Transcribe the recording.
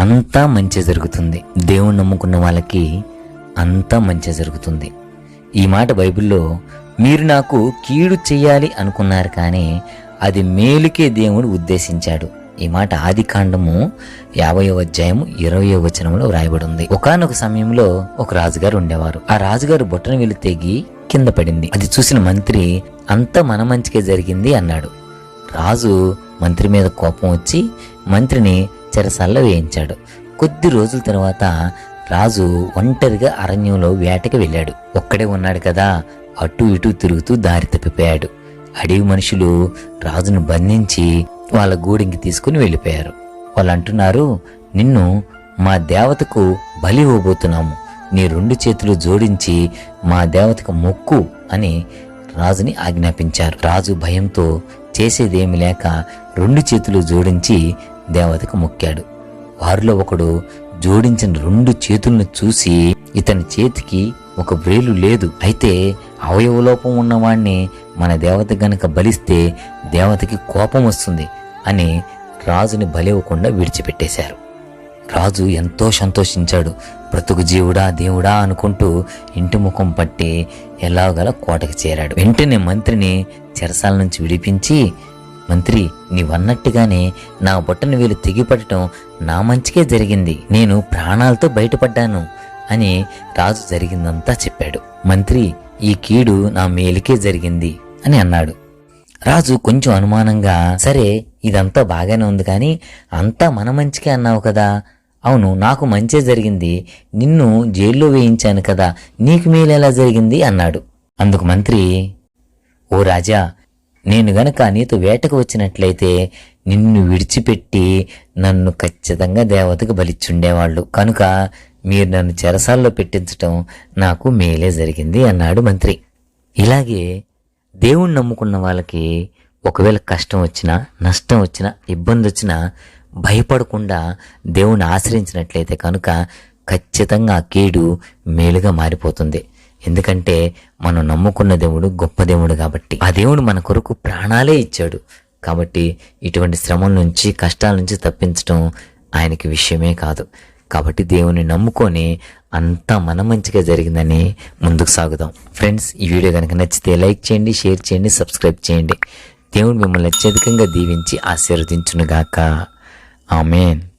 అంతా మంచి జరుగుతుంది. దేవుని నమ్ముకున్న వాళ్ళకి అంతా మంచి జరుగుతుంది. ఈ మాట బైబిల్లో మీరు నాకు కీడు చెయ్యాలి అనుకున్నారు కానీ అది మేలుకే దేవుడు ఉద్దేశించాడు. ఈ మాట ఆది కాండము యాభయో అధ్యాయము ఇరవయో వచనంలో వ్రాయబడి ఉంది ఒకనొక సమయంలో ఒక రాజుగారు ఉండేవారు. ఆ రాజుగారు బొట్టను వెళ్ళి తెగి కింద పడింది. అది చూసిన మంత్రి అంతా మన మంచికే జరిగింది అన్నాడు. రాజు మంత్రి మీద కోపం వచ్చి మంత్రిని చెరసాల్లో వేయించాడు. కొద్ది రోజుల తర్వాత రాజు ఒంటరిగా అరణ్యంలో వేటకి వెళ్ళాడు. ఒక్కడే ఉన్నాడు కదా అటు ఇటు తిరుగుతూ దారి తప్పిపోయాడు. అడవి మనుషులు రాజును బంధించి వాళ్ళ గూడింకి తీసుకుని వెళ్ళిపోయారు. వాళ్ళు అంటున్నారు నిన్ను మా దేవతకు బలి ఇవ్వబోతున్నాము. నీ రెండు చేతులు జోడించి మా దేవతకు మొక్కు అని రాజుని ఆజ్ఞాపించారు. రాజు భయంతో చేసేదేమి లేక రెండు చేతులు జోడించి దేవతకు మొక్కాడు. వారిలో ఒకడు జోడించిన రెండు చేతులను చూసి ఇతని చేతికి ఒక వ్రేలు లేదు. అయితే అవయవలోపం ఉన్నవాణ్ణి మన దేవత గనక బలిస్తే దేవతకి కోపం వస్తుంది అని రాజుని బలివ్వకుండా విడిచిపెట్టేశారు. రాజు ఎంతో సంతోషించాడు. బ్రతుకు జీవుడా దేవుడా అనుకుంటూ ఇంటి ముఖం పట్టి ఎలాగల కోటకు చేరాడు. వెంటనే మంత్రిని చెరసాల నుంచి విడిపించి మంత్రి నీవన్నట్టుగానే నా బొట్టను వీలు తెగిపడటం నా మంచికే జరిగింది. నేను ప్రాణాలతో బయటపడ్డాను అని రాజు జరిగిందంతా చెప్పాడు. మంత్రి ఈ కీడు నా మేలుకే జరిగింది అని అన్నాడు. రాజు కొంచెం అనుమానంగా సరే ఇదంతా బాగానే ఉంది కానీ అంతా మన మంచికే అన్నావు కదా అవును నాకు మంచే జరిగింది. నిన్ను జైల్లో వేయించాను కదా నీకు మేలెలా జరిగింది? అన్నాడు. అందుకు మంత్రి ఓ రాజా నేను గనక నీతో వేటకు వచ్చినట్లయితే నిన్ను విడిచిపెట్టి నన్ను ఖచ్చితంగా దేవతకు బలిచ్చుండేవాళ్ళు. కనుక మీరు నన్ను చెరసాల్లో పెట్టించటం నాకు మేలే జరిగింది అన్నాడు మంత్రి. ఇలాగే దేవుణ్ణి నమ్ముకున్న వాళ్ళకి ఒకవేళ కష్టం వచ్చినా నష్టం వచ్చినా ఇబ్బంది వచ్చినా భయపడకుండా దేవుణ్ణి ఆశ్రయించినట్లయితే కనుక ఖచ్చితంగా ఆ కీడు మేలుగా మారిపోతుంది. ఎందుకంటే మనం నమ్ముకున్న దేవుడు గొప్ప దేవుడు కాబట్టి. ఆ దేవుడు మన కొరకు ప్రాణాలే ఇచ్చాడు. కాబట్టి ఇటువంటి శ్రమల నుంచి కష్టాల నుంచి తప్పించడం ఆయనకి విషయమే కాదు. కాబట్టి దేవుని నమ్ముకొని అంతా మన మంచిగా జరిగిందని ముందుకు సాగుదాం. ఫ్రెండ్స్ ఈ వీడియో కనుక నచ్చితే లైక్ చేయండి షేర్ చేయండి సబ్స్క్రైబ్ చేయండి. దేవుడు మిమ్మల్ని అత్యధికంగా దీవించి ఆశీర్వదించునుగాక. Amen.